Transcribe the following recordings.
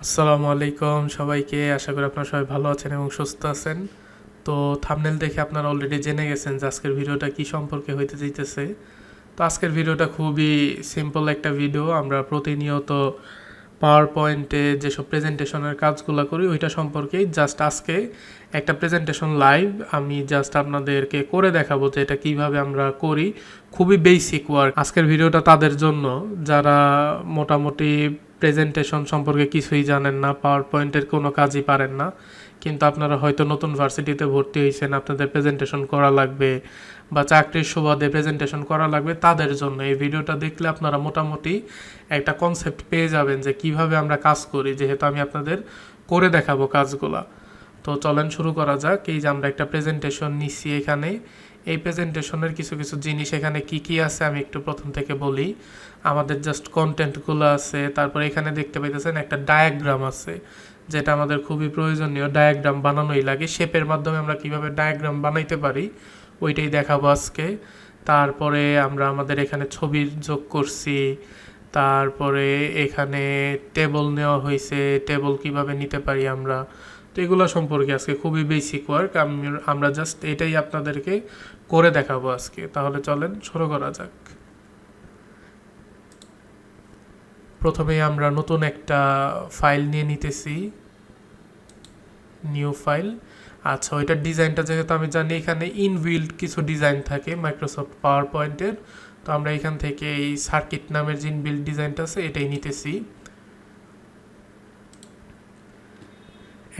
আসসালামু আলাইকুম সবাইকে। আশা করি আপনারা সবাই ভালো আছেন এবং সুস্থ আছেন। তো থামনেল দেখে আপনারা অলরেডি জেনে গেছেন যে আজকের ভিডিওটা কি সম্পর্কে হইতে চাইতেছে। তো আজকের ভিডিওটা খুবই সিম্পল একটা ভিডিও আমরা প্রতিনিয়ত পাওয়ার পয়েন্টে যেসব প্রেজেন্টেশনের কাজগুলো করি, ওইটা সম্পর্কেই জাস্ট আজকে একটা প্রেজেন্টেশন লাইভ আমি জাস্ট আপনাদেরকে করে দেখাবো যে এটা কীভাবে আমরা করি। খুবই বেসিক ওয়ার্ক আজকের ভিডিওটা তাদের জন্য। যারা মোটামুটি প্রেজেন্টেশন সম্পর্কে কিছুই জানেন না পাওয়ার পয়েন্টের কোনো কাজই পারেন না। কিন্তু আপনারা হয়তো নতুন ভার্সিটিতে ভর্তি হয়েছেন, আপনাদের প্রেজেন্টেশন করা লাগবে বা চাকরির সুবাদে প্রেজেন্টেশন করা লাগবে তাদের জন্য। এই ভিডিওটা দেখলে আপনারা মোটামুটি একটা কনসেপ্ট পেয়ে যাবেন যে কীভাবে আমরা কাজ করি, যেহেতু আমি আপনাদের করে দেখাবো কাজগুলা। তো চলেন শুরু করা যাক। এই যে আমরা একটা প্রেজেন্টেশন নিচ্ছি এখানে। এই প্রেজেন্টেশনের কিছু কিছু জিনিস এখানে কি কি আছে আমি একটু প্রথম থেকে বলি। আমাদের জাস্ট কন্টেন্টগুলো আছে, তারপর এখানে দেখতে পাইতেছেন একটা ডায়াগ্রাম আছে, যেটা আমাদের খুবই প্রয়োজনীয়। ডায়াগ্রাম বানানোই লাগে, শেপের মাধ্যমে আমরা কীভাবে ডায়াগ্রাম বানাইতে পারি, ওইটাই দেখাবো আজকে। তারপরে আমরা আমাদের এখানে ছবি যোগ করছি, তারপরে এখানে টেবল নেওয়া হয়েছে টেবল কীভাবে নিতে পারি আমরা তো এগুলো সম্পর্কে আজকে খুবই বেসিক ওয়ার্ক আমরা জাস্ট এটাই আপনাদেরকে করে দেখাবো আজকে। তাহলে চলেন শুরু করা যাক। প্রথমে আমরা নতুন একটা ফাইল নিয়ে নিতেছি। নিউ ফাইল আচ্ছা ওইটার ডিজাইনটা যেহেতু আমি জানি, এখানে ইনবিল্ড কিছু ডিজাইন থাকে মাইক্রোসফট পাওয়ার পয়েন্টের তো আমরা এখান থেকে এই সার্কিট নামের যে ইনবিল্ড ডিজাইনটা আছে, এটাই নিতেছি।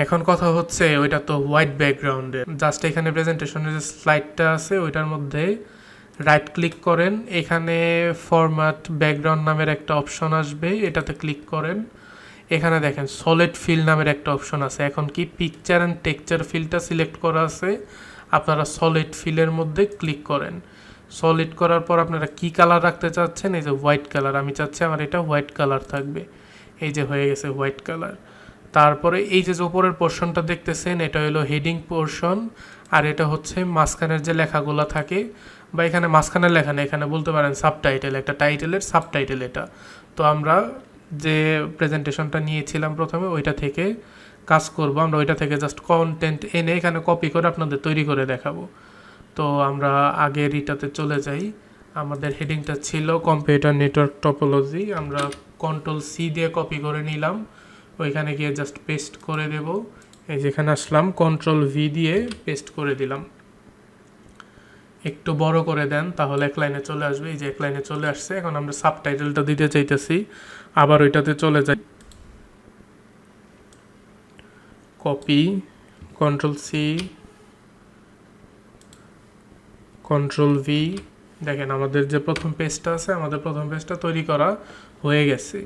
এখন কথা হচ্ছে ওইটা তো হোয়াইট ব্যাকগ্রাউন্ডের জাস্ট এখানে প্রেজেন্টেশনের যে স্লাইডটা আছে, ওইটার মধ্যে রাইট ক্লিক করেন। এখানে ফরম্যাট ব্যাকগ্রাউন্ড নামের একটা অপশন আসবে, এটাতে ক্লিক করেন। এখানে দেখেন সলিড ফিল নামের একটা অপশন আছে। এখন কি পিকচার অ্যান্ড টেক্সচার ফিলটা সিলেক্ট করা আছে? আপনারা সলিড ফিলের মধ্যে ক্লিক করেন। সলিড করার পর আপনারা কি কালার রাখতে চাচ্ছেন? এই যে হোয়াইট কালার আমি চাচ্ছি আমার এটা হোয়াইট কালার থাকবে। এই যে হয়ে গেছে হোয়াইট কালার তারপরে এই যে উপরের পোর্শনটা দেখতেছেন, এটা হলো হেডিং পোর্শন আর এটা হচ্ছে মাঝখানের যে লেখাগুলো থাকে, বা এখানে মাঝখানের লেখা নেই, এখানে বলতে পারেন সাবটাইটেল একটা টাইটেলের সাবটাইটেল এটা। তো আমরা যে প্রেজেন্টেশনটা নিয়েছিলাম প্রথমে, ওইটা থেকে কাজ করব। আমরা ওইটা থেকে জাস্ট কন্টেন্ট এনে এখানে কপি করে আপনাদের তৈরি করে দেখাবো। তো আমরা আগের ইটাতে চলে যাই। আমাদের হেডিংটা ছিল কম্পিউটার নেটওয়ার্ক টপোলজি আমরা কন্ট্রোল সি দিয়ে কপি করে নিলাম। ওইখানে গিয়ে জাস্ট পেস্ট করে দেব। এই যেখানে আসলাম কন্ট্রোল ভি দিয়ে পেস্ট করে দিলাম। একটু বড় করে দেন, তাহলে এক লাইনে চলে আসবে। এই যে এক লাইনে চলে আসছে, এখন আমরা সাবটাইটেলটা দিতে চাইতেছি, আবার ওইটাতে চলে যাই। Copy control C control V দেখেন, আমাদের যে প্রথম পেজটা আছে, আমাদের প্রথম পেজটা তৈরি করা হয়ে গেছে।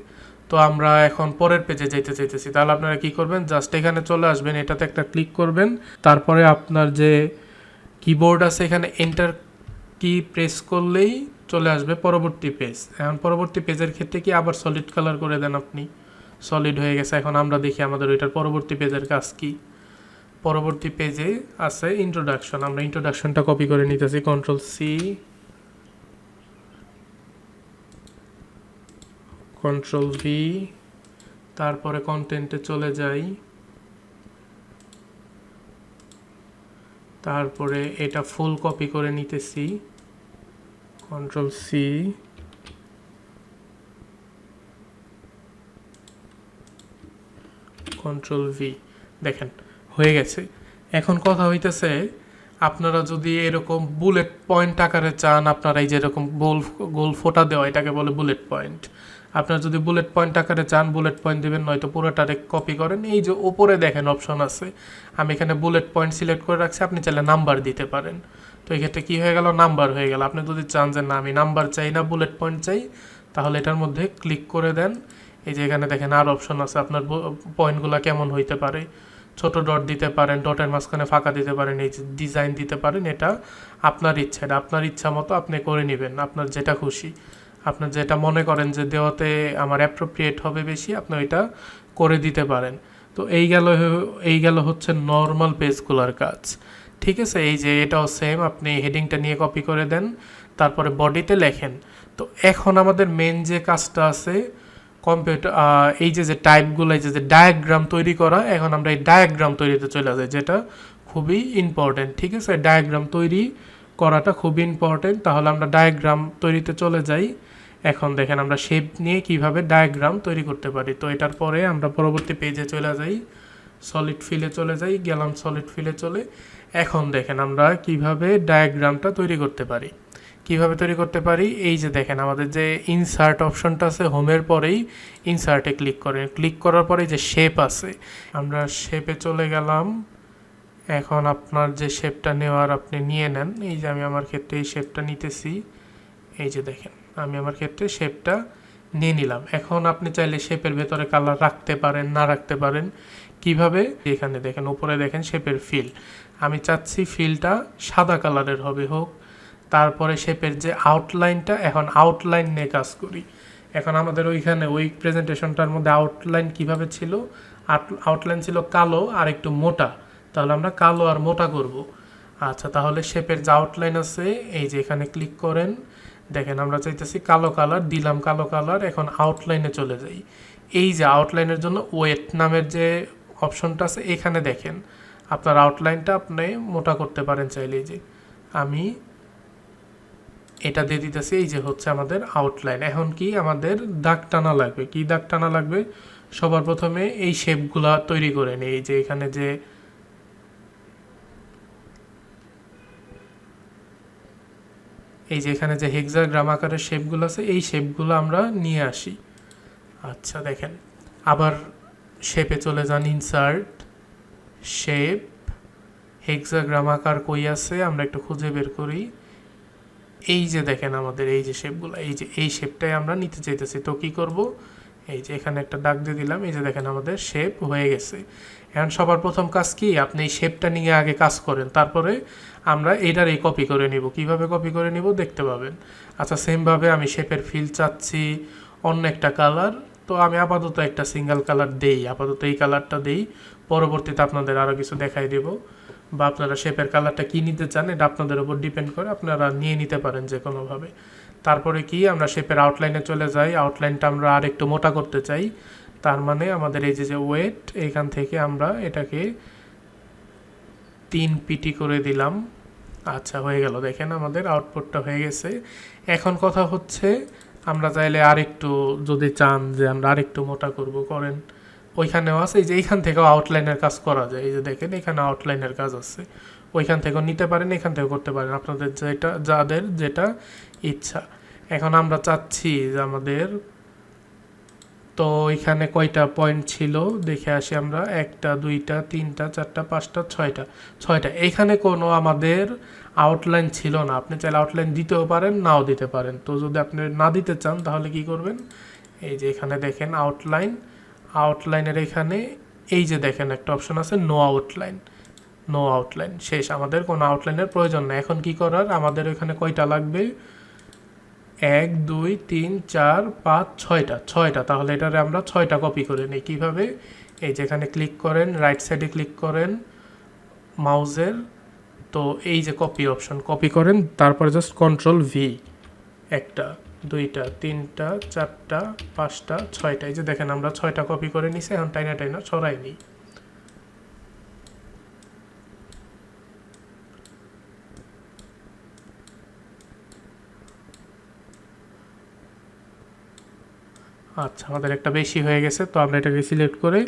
তো আমরা এখন পরের পেজে যেতে চাইতেছি। তাহলে আপনারা কি করবেন? জাস্ট এখানে চলে আসবেন, এটাতে একটা ক্লিক করবেন। তারপরে আপনার যে কিবোর্ড আছে, এখানে এন্টার কি প্রেস করলেই চলে আসবে পরবর্তী পেজ এখন পরবর্তী পেজের ক্ষেত্রে কি আবার সলিড কালার করে দেন আপনি? সলিড হয়ে গেছে। এখন আমরা দেখি আমাদের ওইটার পরবর্তী পেজের কাজ কি। পরবর্তী পেজে আছে ইন্ট্রোডাকশন আমরা ইন্ট্রোডাকশনটা কপি করে নিতেছি। কন্ট্রোল সি কন্ট্রোল ভি তারপরে কন্টেন্টে চলে যাই। তারপরে এটা ফুল কপি করে নিতেছি। কন্ট্রোল সি কন্ট্রোল ভি দেখেন, হয়ে গেছে। এখন কথা হইতেছে, আপনারা যদি এরকম বুলেট পয়েন্ট আকারে চান, আপনারা এই যে এরকম গোল গোল ফোটা দেওয়া, এটাকে বলে বুলেট পয়েন্ট আপনারা যদি বুলেট পয়েন্ট আকারে চান বুলেট পয়েন্ট দেবেন, নয়তো পুরোটারে কপি করেন। এই যে ওপরে দেখেন অপশন আছে। আমি এখানে বুলেট পয়েন্ট সিলেক্ট করে রাখছি, আপনি চাইলে নাম্বার দিতে পারেন। তো এই ক্ষেত্রে কী হয়ে গেল? নাম্বার হয়ে গেল। আপনি যদি চান যে না, আমি নাম্বার চাই না বুলেট পয়েন্ট চাই, তাহলে এটার মধ্যে ক্লিক করে দেন। এই যে এখানে দেখেন আর অপশন আছে, আপনার পয়েন্টগুলো কেমন হইতে পারে। ছোট ডট দিতে পারেন ডটের মাঝখানে ফাঁকা দিতে পারেন, এই যে ডিজাইন দিতে পারেন, এটা আপনার ইচ্ছা। এটা আপনার ইচ্ছা মতো আপনি করে নেবেন, আপনার যেটা খুশি। আপনার যেটা মনে করেন যে দেওয়াতে আমার অ্যাপ্রোপ্রিয়েট হবে বেশি, আপনি ওইটা করে দিতে পারেন। তো এই গেল এই গেল হচ্ছে নর্মাল পেজগুলোর কাজ। ঠিক আছে? এই যে এটাও সেম আপনি হেডিংটা নিয়ে কপি করে দেন, তারপরে বডিতে লেখেন। তো এখন আমাদের মেন যে কাজটা আছে কম্পিউটার এই যে যে টাইপগুলো এই যে যে ডায়াগ্রাম তৈরি করা, এখন আমরা এই ডায়াগ্রাম তৈরিতে চলে যাই, যেটা খুবই ইম্পর্টেন্ট ঠিক আছে? ডায়াগ্রাম তৈরি করাটা খুবই ইম্পর্টেন্ট তাহলে আমরা ডায়াগ্রাম তৈরিতে চলে যাই। এখন দেখেন আমরা শেপ নিয়ে কীভাবে ডায়াগ্রাম তৈরি করতে পারি। তো এটার পরে আমরা পরবর্তী পেজে চলে যাই। সলিড ফিলে চলে যাই, গেলাম সলিড ফিলে চলে। এখন দেখেন আমরা কীভাবে ডায়াগ্রামটা তৈরি করতে পারি। কীভাবে তৈরি করতে পারি? এই যে দেখেন আমাদের যে ইনসার্ট অপশনটা আছে হোমের পরেই ইনসার্টে ক্লিক করেন। ক্লিক করার পরে যে শেপ আছে, আমরা শেপে চলে গেলাম। এখন আপনার যে শেপটা নেওয়ার আপনি নিয়ে নেন। এই যে আমি আমার ক্ষেত্রে এই শেপটা নিতেছি। এই যে দেখেন। আমি আমার ক্ষেত্রে শেপটা নিয়ে নিলাম। এখন আপনি চাইলে শেপের ভেতরে কালার রাখতে পারেন, না রাখতে পারেন। কীভাবে? এখানে দেখেন, উপরে দেখেন শেপের ফিল আমি চাচ্ছি ফিলটা সাদা কালারের হবে হোক। তারপরে শেপের যে আউটলাইনটা এখন আউটলাইন নিয়ে কাজ করি। এখন আমাদের ওইখানে ওই প্রেজেন্টেশনটার মধ্যে আউটলাইন কীভাবে ছিল? আউটলাইন ছিল কালো আর একটু মোটা। তাহলে আমরা কালো আর মোটা করব। আচ্ছা তাহলে শেপের যে আউটলাইন আছে, এই যে এখানে ক্লিক করেন। দেখেন আমরা চাইতেছি কালো কালার, দিলাম কালো কালার, এখন আউটলাইনে চলে যাই। এই যে আউটলাইনের জন্য ওয়েট নামের যে অপশনটা আছে, এখানে দেখেন আপনার আউটলাইনটা আপনি মোটা করতে পারেন চাইলে যে। আমি এটা দিয়ে দিতেছি, এই যে হচ্ছে আমাদের আউটলাইন এখন কি আমাদের দাগ টানা লাগবে? কি দাগ টানা লাগবে? সবার প্রথমে এই শেপগুলা তৈরি করে নিই। এই যে এখানে যে এই যে এখানে যে হেক্সাগ্রাম আকারের শেপগুলো আছে, এই শেপগুলো আমরা নিয়ে আসি। আচ্ছা দেখেন। আবার শেপে চলে যান ইনসার্ট শেপ হেক্সাগ্রাম আকার কই আছে, আমরা একটু খুঁজে বের করি। এই যে দেখেন আমাদের এই যে শেপগুলো এই যে, এই শেপটাই আমরা নিতে চাইতেছি। তো কী করব? এই যে এখানে একটা ডাক দিয়ে দিলাম, এই যে দেখেন আমাদের শেপ হয়ে গেছে। এখন সবার প্রথম কাজ কি? আপনি এই শেপটা নিয়ে আগে কাজ করেন। তারপরে আমরা এটার এই কপি করে নিব। কীভাবে কপি করে নিব? দেখতে পাবেন। আচ্ছা সেমভাবে আমি শেপের ফিল চাচ্ছি, অন্য একটা কালার তো আমি আপাতত একটা সিঙ্গেল কালার দেই। আপাতত এই কালারটা দেই। পরবর্তীতে আপনাদের আরও কিছু দেখাই দেব। বা আপনারা শেপের কালারটা কী নিতে চান, এটা আপনাদের উপর ডিপেন্ড করে আপনারা নিয়ে নিতে পারেন যে কোনোভাবে তারপরে কি? আমরা শেপের আউটলাইনে চলে যাই। আউটলাইনটা আমরা আর একটু মোটা করতে চাই। তার মানে আমাদের এই যে যে ওয়েট এখান থেকে আমরা এটাকে তিন পিটি করে দিলাম। আচ্ছা হয়ে গেল। দেখেন আমাদের আউটপুটটা হয়ে গেছে। এখন কথা হচ্ছে, আমরা চাইলে আরেকটু যদি চান যে আমরা আরেকটু মোটা করব, করেন। ওইখানেও আছে, এই যে এইখান থেকেও আউটলাইনের কাজ করা যায়। এই যে দেখেন, এখানে আউটলাইনের কাজ আছে। ওইখান থেকেও নিতে পারেন, এখান থেকেও করতে পারেন। আপনাদের যেটা, যাদের যেটা ইচ্ছা। এখন আমরা চাচ্ছি যে আমাদের তো এখানে কয়টা পয়েন্ট ছিল? দেখে আসি আমরা। একটা, দুইটা, তিনটা, চারটা, পাঁচটা, ছয়টা। ছয়টা। এখানে কোনো আমাদের আউটলাইন ছিল না। আপনি চাইলে আউটলাইন দিতেও পারেন, নাও দিতে পারেন। তো যদি আপনি না দিতে চান, তাহলে কি করবেন? এই যে এখানে দেখেন আউটলাইন আউটলাইনের এখানে এই যে দেখেন একটা অপশন আছে নো আউটলাইন নো আউটলাইন শেষ। আমাদের কোনো আউটলাইনের প্রয়োজন নেই। এখন কি করার? আমাদের এখানে কয়টা লাগবে? এক, দুই, তিন, চার, পাঁচ, ছয়টা ছয়টা। তাহলে এটারে আমরা ছয়টা কপি করে নিই। কীভাবে? এই যেখানে ক্লিক করেন রাইট সাইডে ক্লিক করেন মাউজের তো এই যে কপি অপশন কপি করেন, তারপরে জাস্ট কন্ট্রোল ভি একটা, দুইটা, তিনটা, চারটা, পাঁচটা, ছয়টা। এই যে দেখেন আমরা ছয়টা কপি করে নিছি, এখন টাইনা টাইনা ছড়াই নিই। আচ্ছা আমাদের একটা বেশি হয়ে গেছে, তো আমরা এটাকে সিলেক্ট করে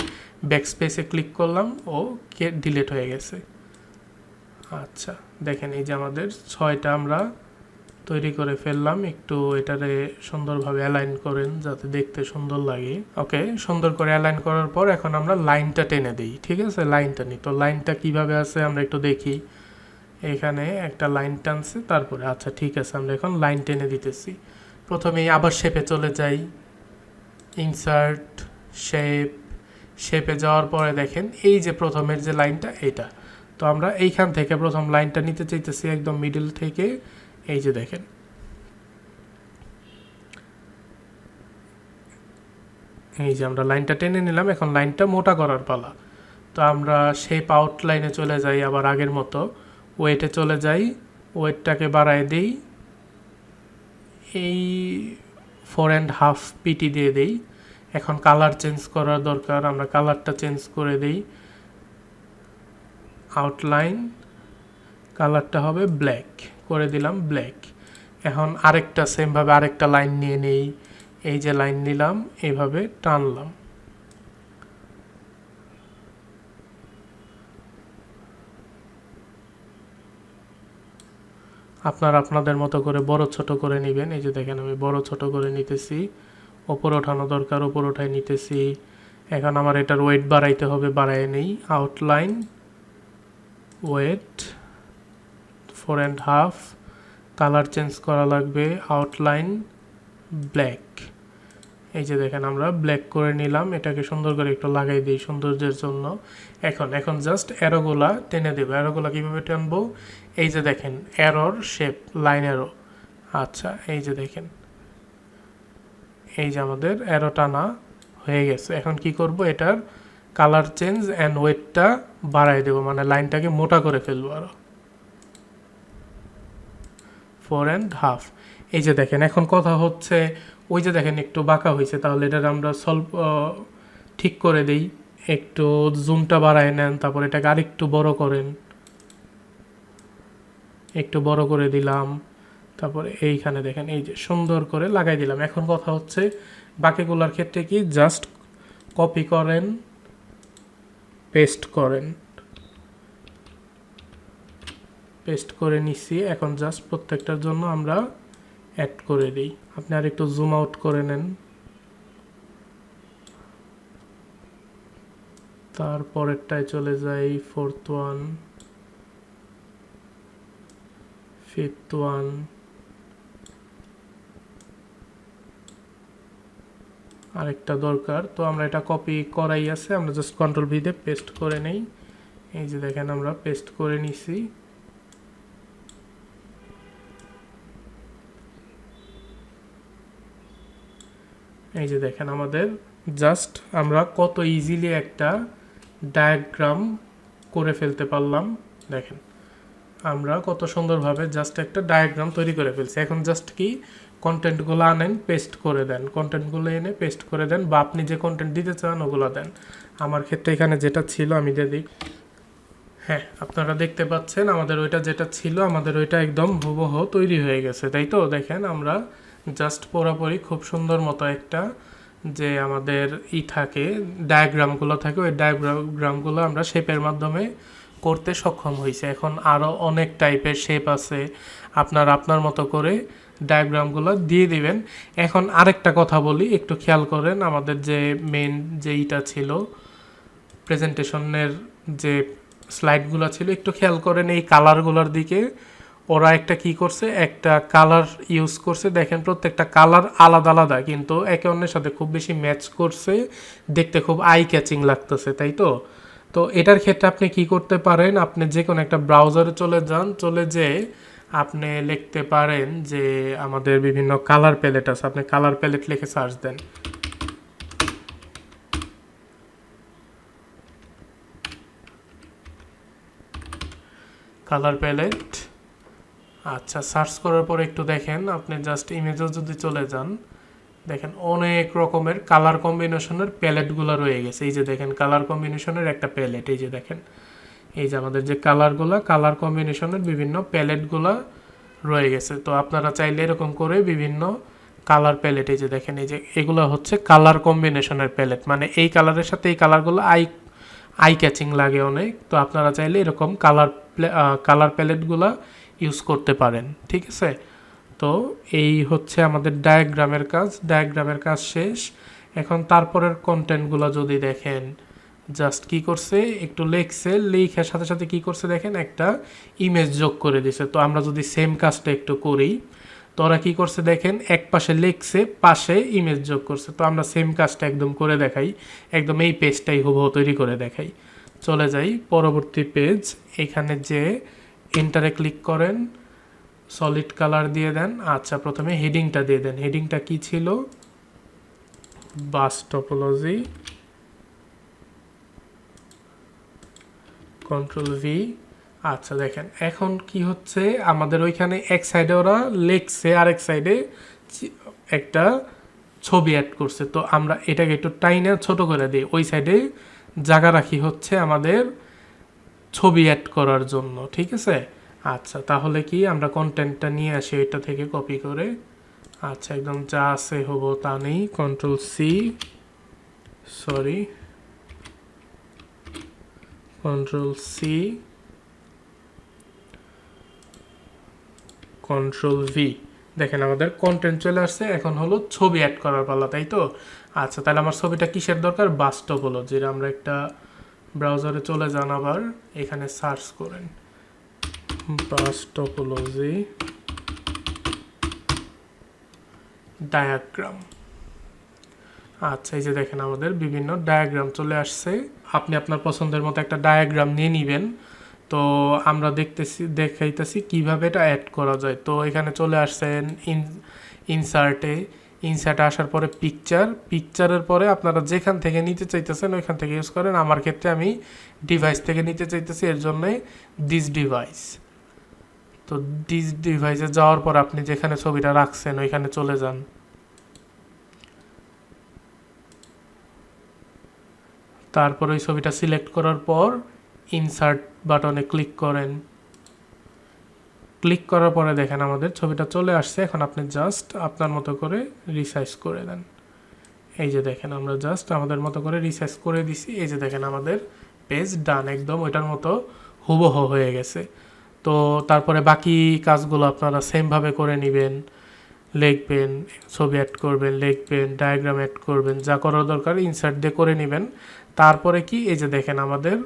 ব্যাক স্পেসে ক্লিক করলাম, ও কে ডিলেট হয়ে গেছে। আচ্ছা দেখেন এই যে আমাদের ছয়টা আমরা তৈরি করে ফেললাম, একটু এটারে সুন্দরভাবে অ্যালাইন করেন যাতে দেখতে সুন্দর লাগে। ওকে, সুন্দর করে অ্যালাইন করার পর এখন আমরা লাইনটা টেনে দিই, ঠিক আছে? লাইনটা নিই, তো লাইনটা কীভাবে আছে আমরা একটু দেখি। এখানে একটা লাইন টানছে, তারপরে আচ্ছা ঠিক আছে, আমরা এখন লাইন টেনে দিতেছি। প্রথমেই আবার শেপে চলে যাই। ইনসার্ট শেপ শেপে যাওয়ার পরে দেখেন, এই যে প্রথমের যে লাইনটা এটা তো আমরা এইখান থেকে প্রথম লাইনটা নিতে চাইতেছি একদম মিডল থেকে, এই যে দেখেন। এই যে আমরা লাইনটা টেনে নিলাম, এখন লাইনটা মোটা করার পালা। তো আমরা শেপ আউটলাইনে চলে যাই আবার আগের মতো। ওয়েটে চলে যাই ওয়েটটাকে বাড়ায় দিই। এই ফোর অ্যান্ড হাফ পিটি দিয়ে দেই। এখন কালার চেঞ্জ করার দরকার, আমরা কালারটা চেঞ্জ করে দেই। আউটলাইন কালারটা হবে ব্ল্যাক করে দিলাম ব্ল্যাক এখন আরেকটা সেমভাবে আরেকটা লাইন নিয়ে নেই। এই যে লাইন নিলাম এইভাবে টানলাম। আপনারা আপনাদের মতো করে বড় ছোট করে নেবেন। এই যে দেখেন আমি বড় ছোট করে নিতেছি। ওপর ওঠানো দরকার, ওপর ওঠাই নিতেছি। এখন আমার এটার ওয়েট বাড়াইতে হবে, বাড়ায় নেই। Outline weight four and half colour change করা লাগবে। আউটলাইন ব্ল্যাক এই যে দেখেন আমরা ব্ল্যাক করে নিলাম, এটাকে সুন্দর করে একটু লাগাই দিই সৌন্দর্যের জন্য। এখন এখন জাস্ট অ্যারোগুলা টেনে দেবো। অ্যারোগুলা কীভাবে টানবো? এই যে দেখেন অ্যারোর শেপ লাইন অ্যারো আচ্ছা এই যে দেখেন। এই যে আমাদের অ্যারো টানা হয়ে গেছে। এখন কি করব? এটার কালার চেঞ্জ অ্যান্ড ওয়েটটা বাড়াই দেবো। মানে লাইনটাকে মোটা করে ফেলব আরও ফোর অ্যান্ড হাফ এই যে দেখেন, এখন কথা হচ্ছে ওই যে দেখেন একটু বাঁকা হয়েছে, তাহলে এটার আমরা সলভ ঠিক করে দেই। একটু জুমটা বাড়ায় নেন, তারপর এটাকে আরেকটু বড় করেন। একটু বড় করে দিলাম, তারপরে এইখানে দেখেন, এই যে সুন্দর করে লাগাই দিলাম। এখন কথা হচ্ছে, বাকিগুলোর ক্ষেত্রে কি জাস্ট কপি করেন পেস্ট করেন। পেস্ট করে নিচ্ছি এখন জাস্ট প্রত্যেকটার জন্য আমরা অ্যাড করে দিই। আপনি আর একটু জুম আউট করে নেন। তারপরেরটায় চলে যাই ফোর্থ ওয়ান ফিফথ ওয়ান আরেকটা দরকার। তো আমরা এটা কপি করাই আছে, আমরা জাস্ট কন্ট্রোল ভি দিয়ে পেস্ট করে নেই। এই যে দেখেন, আমরা পেস্ট করে নিছি। এই যে দেখেন আমাদের জাস্ট আমরা কত ইজিলি একটা ডায়াগ্রাম করে ফেলতে পারলাম। দেখেন, আমরা কত সুন্দরভাবে জাস্ট একটা ডায়াগ্রাম তৈরি করে ফেলছি। এখন জাস্ট কি কন্টেন্টগুলো আনেন পেস্ট করে দেন। কন্টেন্টগুলো এনে পেস্ট করে দেন বা আপনি যে কন্টেন্ট দিতে চান, ওগুলো দেন। আমার ক্ষেত্রে এখানে যেটা ছিল, আমি দিয়ে দিই। হ্যাঁ আপনারা দেখতে পাচ্ছেন, আমাদের ওইটা যেটা ছিল, আমাদের ওইটা একদম হুবহু তৈরি হয়ে গেছে। তাই তো? দেখেন, আমরা জাস্ট পরাপরি খুব সুন্দর মতো একটা যে আমাদের ই থাকে ডায়াগ্রামগুলো থাকে, ওই ডায়াগ্রামগুলো আমরা শেপের মাধ্যমে করতে সক্ষম হয়েছে এখন আরও অনেক টাইপের শেপ আছে। আপনার আপনার মতো করে ডায়াগ্রামগুলো দিয়ে দিবেন। এখন আরেকটা কথা বলি, একটু খেয়াল করেন, আমাদের যে মেন যে ইটা ছিল প্রেজেন্টেশনের যে স্লাইডগুলো ছিল, একটু খেয়াল করেন এই কালারগুলোর দিকে ওরা একটা কি করছে? একটা কালার ইউজ করছে। দেখেন প্রত্যেকটা কালার আলাদা আলাদা, কিন্তু একে অন্যের সাথে খুব বেশি ম্যাচ করছে। দেখতে খুব আই ক্যাচিং লাগতেছে, তাই তো? তো এটার ক্ষেত্রে আপনি কি করতে পারেন? আপনি যে কোনো একটা ব্রাউজারে চলে যান। চলে যেয়ে আপনি লিখতে পারেন যে আমাদের বিভিন্ন কালার প্যালেট আছে। আপনি কালার প্যালেট লিখে সার্চ দেন। কালার প্যালেট আচ্ছা সার্চ করার পর একটু দেখেন, আপনি জাস্ট ইমেজও যদি চলে যান, দেখেন অনেক রকমের কালার কম্বিনেশনের প্যালেটগুলো রয়ে গেছে। এই যে দেখেন কালার কম্বিনেশনের একটা প্যালেট এই যে দেখেন। এই যে আমাদের যে কালারগুলো কালার কম্বিনেশনের বিভিন্ন প্যালেটগুলো রয়ে গেছে। তো আপনারা চাইলে এরকম করে বিভিন্ন কালার প্যালেট এই যে দেখেন, এই যে এগুলো হচ্ছে কালার কম্বিনেশনের প্যালেট মানে এই কালারের সাথে এই কালারগুলো আই আই ক্যাচিং লাগে অনেক। তো আপনারা চাইলে এরকম কালার কালার প্যালেটগুলো ইউজ করতে পারেন, ঠিক আছে? তো এই হচ্ছে আমাদের ডায়াগ্রামের কাজ। ডায়াগ্রামের কাজ শেষ। এখন তারপরের কন্টেন্টগুলো যদি দেখেন জাস্ট কি করছে? একটু লেখছে, লেখার সাথে সাথে কি করছে দেখেন? একটা ইমেজ যোগ করে দিছে। তো আমরা যদি সেম কাজটা একটু করি, তো ওরা কী করছে দেখেন? এক পাশে লেখছে, পাশে ইমেজ যোগ করছে। তো আমরা সেম কাজটা একদম করে দেখাই। একদম এই পেজটাই হুবহু তৈরি করে দেখাই। চলে যাই পরবর্তী পেজ এখানে যে এন্টারে ক্লিক করেন সলিড কালার দিয়ে দেন। আচ্ছা প্রথমে হেডিংটা দিয়ে দেন। হেডিংটা কি ছিল? বাস কন্ট্রোল ভি আচ্ছা দেখেন, এখন কি হচ্ছে? আমাদের ওইখানে এক সাইডে ওরা লেখছে আর এক সাইডে একটা ছবি অ্যাড করছে। তো আমরা এটাকে একটু টাইনে ছোট করে দিই। ওই সাইডে জায়গা রাখি হচ্ছে আমাদের ছবি অ্যাড করার জন্য, ঠিক আছে? আচ্ছা তাহলে কি আমরা কন্টেন্টটা নিয়ে আসি ওইটা থেকে কপি করে? আচ্ছা একদম যা আছে হব তা নেই control C sorry control C control V দেখেন আমাদের কন্টেন্ট চলে আসছে, এখন হলো ছবি অ্যাড করার পালা, তাই তো? আচ্ছা তাহলে আমার ছবিটা কিসের দরকার? বাস্তব আমরা একটা ব্রাউজারে চলে যান আবার, এখানে সার্চ করেন। Bus topology diagram. আচ্ছা এই যে দেখেন আমাদের বিভিন্ন ডায়াগ্রাম চলে আসছে। আপনি আপনার পছন্দের মতো একটা ডায়াগ্রাম নিয়ে নেবেন। তো আমরা দেখতেছি, দেখাইতেছি কীভাবে এটা অ্যাড করা যায়। তো এখানে চলে আসছেন ইন ইনসার্টে ইনসার্টে আসার পরে পিকচার পিকচারের পরে আপনারা যেখান থেকে নিতে চাইতেছেন, ওইখান থেকে ইউজ করেন। আমার ক্ষেত্রে আমি ডিভাইস থেকে নিতে চাইতেছি, এর জন্যে দিস ডিভাইস তো দিস ডিভাইসে যাওয়ার পর আপনি যেখানে ছবিটা রাখছেন, ওইখানে চলে যান। তারপর ওই ছবিটা সিলেক্ট করার পর ইনসার্ট বাটনে ক্লিক করেন। ক্লিক করার পরে দেখেন আমাদের ছবিটা চলে আসছে। এখন আপনি জাস্ট আপনার মতো করে রিসাইজ করে দেন। এই যে দেখেন আমরা জাস্ট আমাদের মতো করে রিসাইজ করে দিছি। এই যে দেখেন আমাদের পেজ ডান একদম ওইটার মতো হুবহ হয়ে গেছে। তো তারপরে বাকি কাজগুলো আপনারা সেমভাবে করে নেবেন। লিখবেন, ছবি অ্যাড করবেন, লিখবেন ডায়াগ্রাম অ্যাড করবেন, যা করার দরকার ইনসার্ট দিয়ে করে নেবেন। তারপরে কি? এই যে দেখেন আমাদের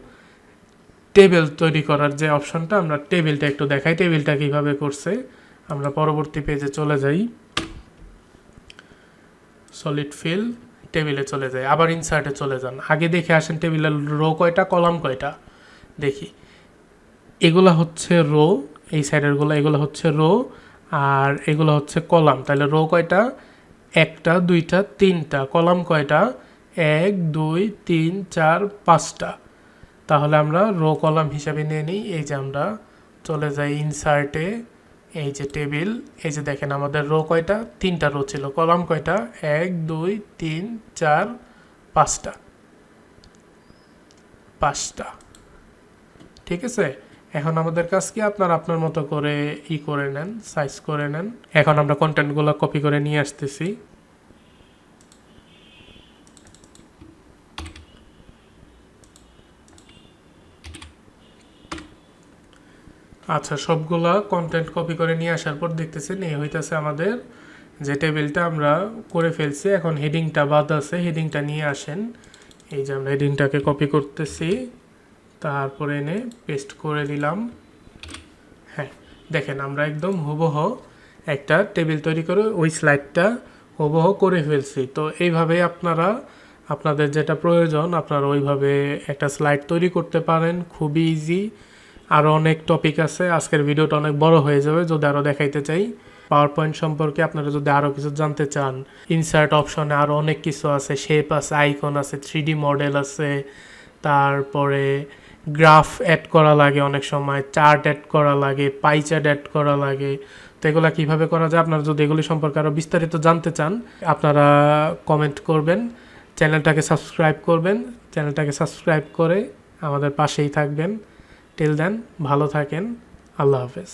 টেবিল তৈরি করার যে অপশনটা আমরা টেবিলটা একটু দেখাই। টেবিলটা কীভাবে করছে, আমরা পরবর্তী পেজে চলে যাই। সলিড ফিল টেবিলে চলে যাই। আবার ইনসার্টে চলে যান। আগে দেখে আসেন টেবিলের রো কয়টা কলাম কয়টা? দেখি। এগুলা হচ্ছে রো এই সাইডেরগুলো এগুলো হচ্ছে রো আর এগুলো হচ্ছে কলাম তাহলে রো কয়টা? একটা, দুইটা, তিনটা। কলাম কয়টা? এক, দুই, তিন, চার, পাঁচটা। তাহলে আমরা রো কলাম হিসাবে নিয়ে নিই। এই যে আমরা চলে যাই ইনসার্টে এই যে টেবিল এই যে দেখেন আমাদের রো কয়টা? তিনটা রো ছিল। কলাম কয়টা? এক, দুই, তিন, চার, পাঁচটা। পাঁচটা। ঠিক আছে? এখন আমাদের কাজ কি? আপনার আপনার মতো করে ই করে নেন সাইজ করে নেন। এখন আমরা কন্টেন্টগুলো কপি করে নিয়ে আসতেছি। আচ্ছা সবগুলা কন্টেন্ট কপি করে নিয়ে আসার পর দেখতেছেন, এই হইতেছে আমাদের যে টেবিলটা আমরা করে ফেলছি, এখন হেডিংটা বাদ আছে হেডিংটা নিয়ে আসেন। এই যে আমরা হেডিংটাকে কপি করতেছি, তারপরে এনে পেস্ট করে দিলাম হ্যাঁ দেখেন আমরা একদম হুবহ একটা টেবিল তৈরি করে ওই স্লাইডটা হুবহ করে ফেলছি। তো এইভাবে আপনারা, আপনাদের যেটা প্রয়োজন, আপনারা ওইভাবে একটা স্লাইড তৈরি করতে পারেন, খুবই ইজি আরও অনেক টপিক আছে। আজকের ভিডিওটা অনেক বড় হয়ে যাবে, যদি আরও দেখাইতে চাই। পাওয়ার পয়েন্ট সম্পর্কে আপনারা যদি আরও কিছু জানতে চান ইনসার্ট অপশনে আরও অনেক কিছু আছে শেপ আছে আইকন আছে থ্রি মডেল আছে, তারপরে গ্রাফ অ্যাড করা লাগে অনেক সময় চার্ট অ্যাড করা লাগে পাই চার্ট অ্যাড করা লাগে। তো এগুলো কীভাবে করা যায়? আপনারা যদি এগুলি সম্পর্কে আরও বিস্তারিত জানতে চান, আপনারা কমেন্ট করবেন। চ্যানেলটাকে সাবস্ক্রাইব করবেন। চ্যানেলটাকে সাবস্ক্রাইব করে আমাদের পাশেই থাকবেন। টিল দেন ভালো থাকেন আল্লাহ হাফেজ।